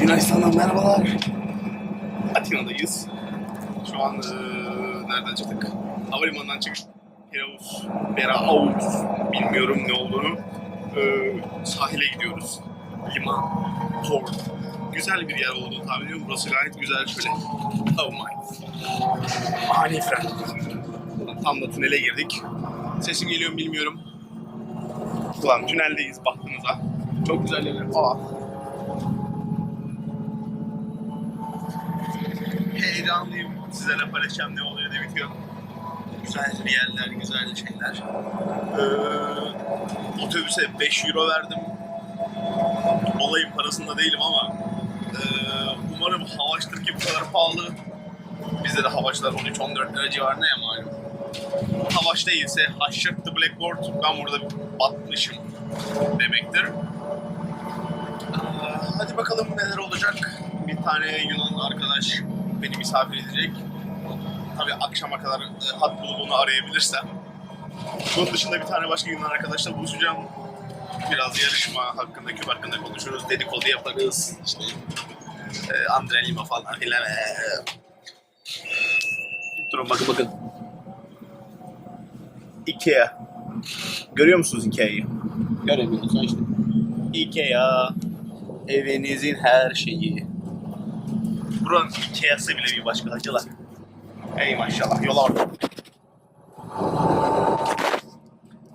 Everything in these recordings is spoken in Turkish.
Yunanistan'dan merhabalar. Atina'dayız. Şu an eee, nereden çıktık? Havalimanından çıktık. Pilavus, Beraut, bilmiyorum ne olduğunu. Eee, sahile gidiyoruz. Liman, port. Güzel bir yer olduğunu tahmin ediyorum. Burası gayet güzel şöyle. Oh my. Ani fren. Tam da tünele girdik. Sesim geliyor mu bilmiyorum. Ulan tüneldeyiz baktığınızda. Çok güzel yerler. Aa, heyecanlıyım. Sizlerle paylaşacağım ne oluyor ne bitiyor. Güzel yerler, güzel şeyler. Ee, otobüse 5 euro verdim. Olayın parasında değilim ama ee, umarım havaştır bu kadar pahalı. Bizde de havaşlar 13-14 lira civarında ya malum. Havaş değilse Haşret the Blackboard ben burada batmışım demektir. Ee, hadi bakalım neler olacak. Bir tane Yunan arkadaş beni misafir edecek. Tabii akşama kadar e, hat bulup onu arayabilirsem. Bunun dışında bir tane başka Yunan arkadaşla buluşacağım. Biraz yarışma hakkında, küp hakkında konuşuruz, dedikodu yaparız. İşte e, Andre Lima falan filan. E, Durun bakın bakın. Ikea. Görüyor musunuz Ikea'yı? Göremiyorsun işte. Ikea. Evinizin her şeyi. Buranın Ikea'sı bile bir başka hacılar. Ey maşallah yola bak.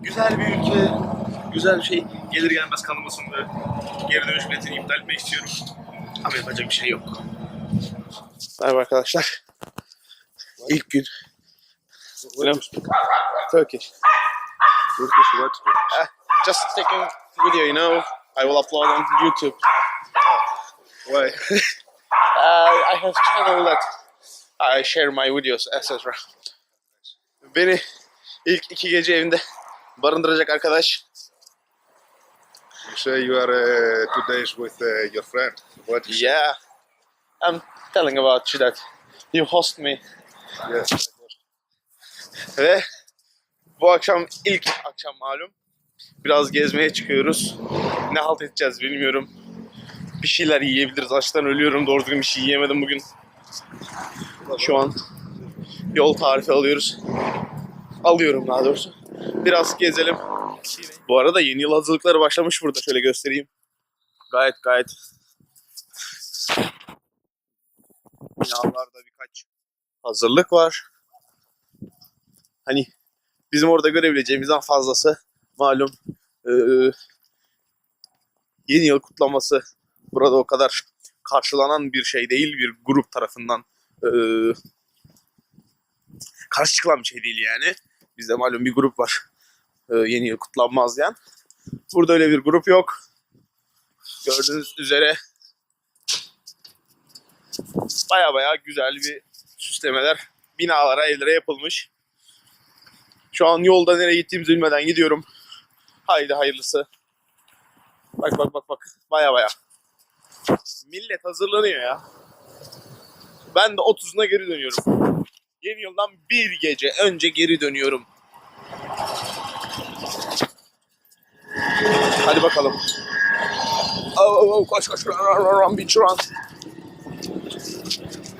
Güzel bir ülke. Güzel bir şey. Gelir gelmez kanım ısındı. Geri dönüş biletini iptal etmek istiyorum. Ama yapacak bir şey yok. Merhaba arkadaşlar. İlk gün. Biliyor musun? Turkish. Turkish what? Uh, just taking video, you know. I will upload on YouTube. Why? Uh, I have channel that I share my videos, etc. Beni ilk iki gece evinde barındıracak arkadaş. You say you are uh, two days with uh, your friend. What? is- Yeah, I'm telling about you that you host me. Yes. Ve bu akşam ilk akşam malum. Biraz gezmeye çıkıyoruz. Ne halt edeceğiz bilmiyorum. Bir şeyler yiyebiliriz. Açtan ölüyorum. Doğru düzgün bir şey yiyemedim bugün. Şu an yol tarifi alıyoruz. Alıyorum daha doğrusu. Biraz gezelim. Bu arada yeni yıl hazırlıkları başlamış burada. Şöyle göstereyim. Gayet gayet. Binalarda birkaç hazırlık var. Hani bizim orada görebileceğimizden fazlası malum eee, yeni yıl kutlaması burada o kadar karşılanan bir şey değil bir grup tarafından eee, karşı çıkılan bir şey değil yani. Bizde malum bir grup var eee, yeni yıl kutlanmaz diyen. Burada öyle bir grup yok. Gördüğünüz üzere baya baya güzel bir süslemeler binalara, evlere yapılmış. Şu an yolda nereye gittiğimizi bilmeden gidiyorum. Haydi hayırlısı. Bak bak bak bak. Baya baya. Millet hazırlanıyor ya. Ben de 30'una geri dönüyorum. Yeni yıldan bir gece önce geri dönüyorum. Hadi bakalım. Oh, oh, koş koş run bitch run.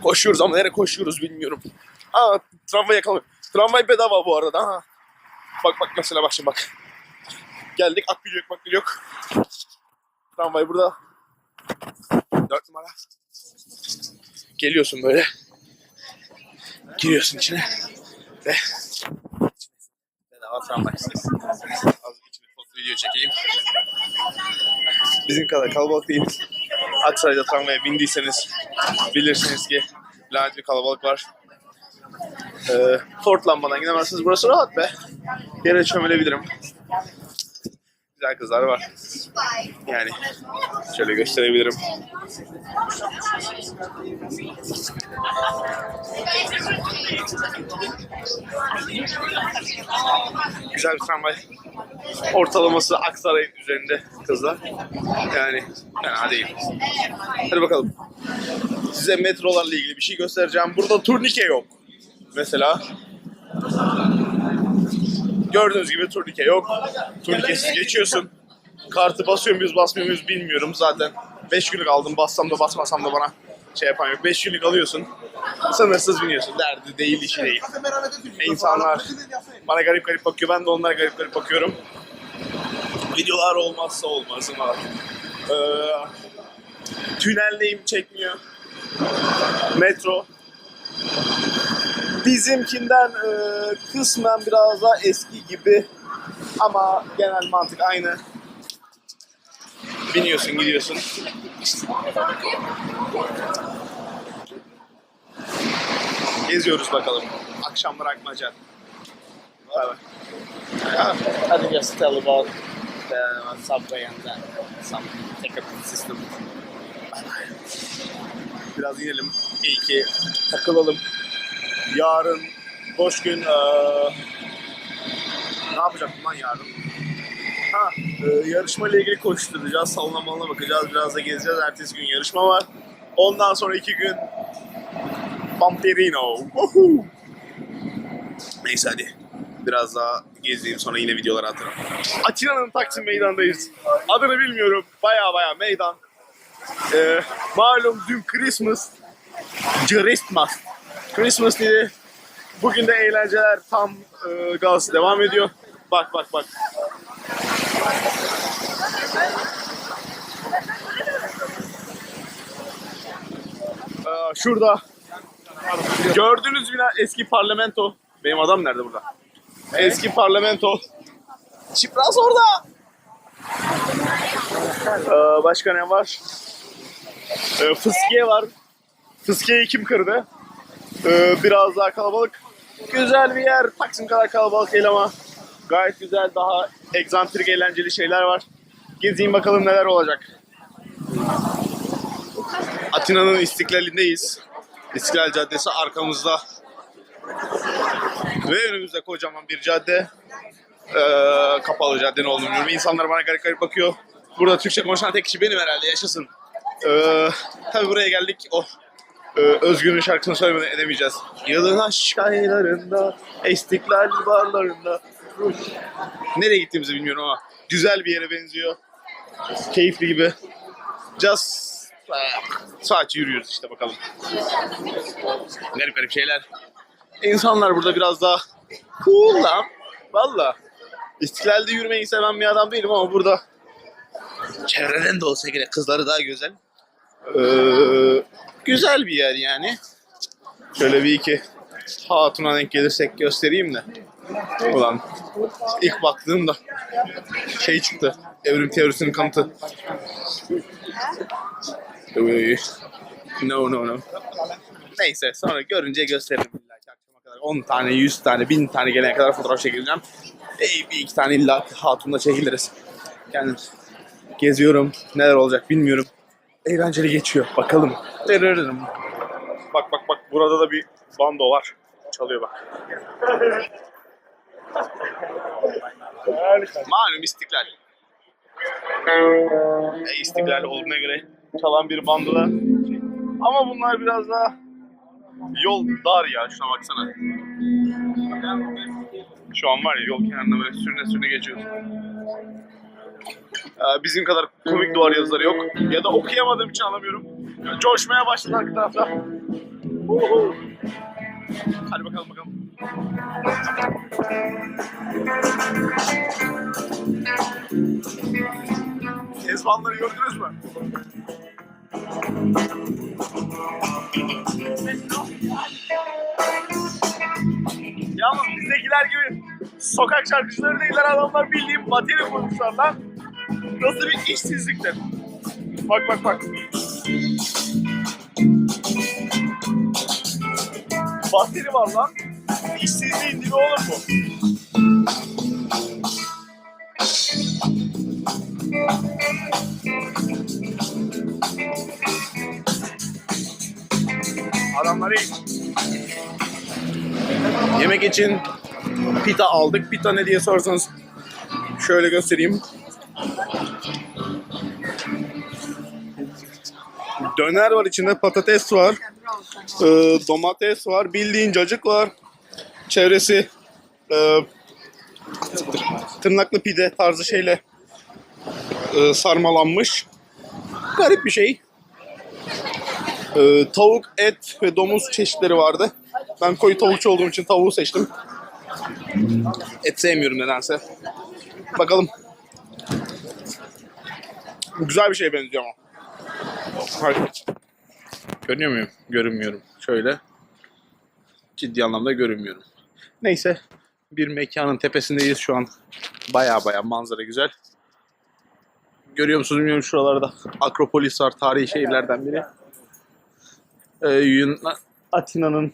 Koşuyoruz ama nereye koşuyoruz bilmiyorum. Aa tramvay yakalamıyor. Tramvay bedava bu arada. Ha. Bak bak mesela bak şimdi bak. Geldik akbil yok makbil yok. Tramvay burada. Dört numara. Geliyorsun böyle. Giriyorsun içine. Ve bedava tramvay. Az içine foto video çekeyim. Bizim kadar kalabalık değil. Aksaray'da tramvaya bindiyseniz bilirsiniz ki lanet bir kalabalık var. Ee, Portland'dan gidemezsiniz. Burası rahat be. Yere çömelebilirim. Güzel kızlar var. Yani şöyle gösterebilirim. Güzel bir tramvay. Ortalaması Aksaray'ın üzerinde kızlar. Yani fena değil. Hadi bakalım. Size metrolarla ilgili bir şey göstereceğim. Burada turnike yok. Mesela gördüğünüz gibi turnike yok. Turnikesiz geçiyorsun. Kartı basıyor muyuz basmıyor muyuz bilmiyorum zaten. 5 günlük aldım bassam da basmasam da bana şey yapan yok. 5 günlük alıyorsun. Sınırsız biniyorsun. Derdi değil işi değil. İnsanlar bana garip garip bakıyor. Ben de onlara garip garip bakıyorum. Videolar olmazsa olmazım artık. Ee, tüneldeyim çekmiyor. Metro. Bizimkinden e, kısmen biraz daha eski gibi ama genel mantık aynı. Biniyorsun gidiyorsun. Geziyoruz bakalım. Akşam bırakmaca. Bay bay. I think just tell about the subway and then some ticket system. Biraz inelim. İyi ki takılalım. Yarın boş gün eee, ne yapacaktım lan yarın? Ha, e, yarışma ile ilgili koşturacağız. Salona malına bakacağız. Biraz da gezeceğiz. Ertesi gün yarışma var. Ondan sonra iki gün Pampirino. Woohoo! Neyse hadi. Biraz daha gezeyim sonra yine videolar atarım. Atina'nın Taksim Meydan'dayız. Adını bilmiyorum. Baya baya meydan. Ee, malum dün Christmas. Christmas. Christmas dedi. Bugün de eğlenceler tam e, gaz devam ediyor. Bak bak bak. Ee, şurada gördüğünüz bina eski parlamento. Benim adam nerede burada? Eski parlamento. Çipras orada. Ee, başka ne var? Ee, fıskiye var. Fıskiye'yi kim kırdı? Ee, biraz daha kalabalık. Güzel bir yer. Taksim kadar kalabalık değil ama gayet güzel. Daha egzantrik, eğlenceli şeyler var. Gezeyim bakalım neler olacak. Atina'nın İstiklal'indeyiz. İstiklal Caddesi arkamızda. Ve önümüzde kocaman bir cadde. Ee, kapalı cadde ne olduğunu bilmiyorum. İnsanlar bana garip garip bakıyor. Burada Türkçe konuşan tek kişi benim herhalde. Yaşasın. Ee, tabii buraya geldik. Oh, Özgür'ün şarkısını söylemeden edemeyeceğiz. Yılın aşkaylarında, istiklal barlarında. Nereye gittiğimizi bilmiyorum ama güzel bir yere benziyor. Keyifli gibi. Just eh, sadece yürüyoruz işte bakalım. Garip garip şeyler. İnsanlar burada biraz daha cool lan. Valla. İstiklalde yürümeyi seven bir adam değilim ama burada çevreden de olsa yine kızları daha güzel. Ee, güzel bir yer yani. Şöyle bir iki hatuna denk gelirsek göstereyim de. Ulan ilk baktığımda şey çıktı. Evrim teorisinin kanıtı. No no no. Neyse sonra görünce gösteririm illa akşama kadar 10 tane, 100 tane, 1000 tane gelene kadar fotoğraf çekileceğim. E, bir iki tane illa hatunla çekiliriz. Yani geziyorum. Neler olacak bilmiyorum. Eğlenceli geçiyor. Bakalım. Dırırırım. Bak bak bak burada da bir bando var. Çalıyor bak. Malum istiklal. E, istiklal olduğuna göre çalan bir bando da. Ama bunlar biraz daha yol dar ya şuna baksana. Şu an var ya yol kenarında böyle sürüne sürüne geçiyoruz. Ee, bizim kadar komik duvar yazıları yok. Ya da okuyamadığım için anlamıyorum. Coşmaya başladı arka tarafta. Hadi bakalım bakalım. Ezbanları gördünüz mü? Yalnız bizdekiler gibi sokak şarkıcıları değiller adamlar bildiğim bateri kurmuşlar lan. Nasıl bir işsizliktir. Bak bak bak. Bateri var lan. İşsizliğin dibi olur mu? Adamlar iyi. Yemek için pita aldık. Pita ne diye sorsanız şöyle göstereyim. Döner var içinde patates var. e, domates var. Bildiğin cacık var. Çevresi e, tırnaklı pide tarzı şeyle e, sarmalanmış. garip bir şey. Ee, tavuk, et ve domuz çeşitleri vardı. Ben koyu tavukçu olduğum için tavuğu seçtim. Et sevmiyorum nedense. Bakalım. Güzel bir şeye benziyor ama. Hadi. Görünüyor muyum? Görünmüyorum. Şöyle. Ciddi anlamda görünmüyorum. Neyse. Bir mekanın tepesindeyiz şu an. Baya baya manzara güzel. Görüyor musunuz bilmiyorum şuralarda. Akropolis var. Tarihi şehirlerden biri. Ee, Yunan- Atina'nın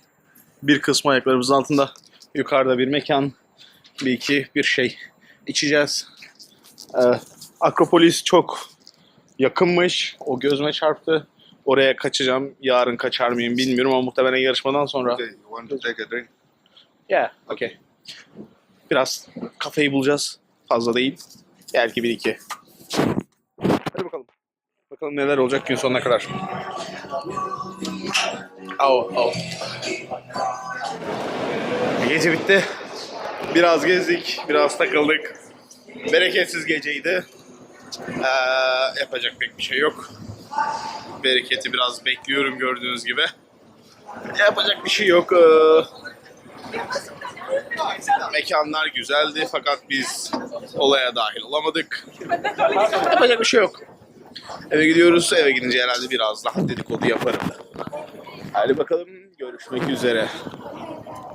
bir kısmı ayaklarımızın altında. Yukarıda bir mekan. Bir iki bir şey içeceğiz. Ee, Akropolis çok yakınmış. O gözüme çarptı. Oraya kaçacağım. Yarın kaçar mıyım bilmiyorum ama muhtemelen yarışmadan sonra. Okay, you want to take a drink? Yeah, okay. Biraz kafeyi bulacağız. Fazla değil. Belki bir iki. Hadi bakalım. Bakalım neler olacak gün sonuna kadar. Oh, oh. Gece bitti. Biraz gezdik, biraz takıldık. Bereketsiz geceydi. Ee, yapacak pek bir şey yok. Bereketi biraz bekliyorum gördüğünüz gibi. Yapacak bir şey yok. Ee, mekanlar güzeldi fakat biz olaya dahil olamadık. Yapacak bir şey yok. Eve gidiyoruz. Eve gidince herhalde biraz daha dedikodu yaparım. Hadi bakalım görüşmek üzere.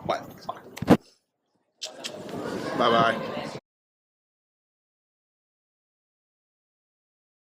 Bye bye. Bye bye.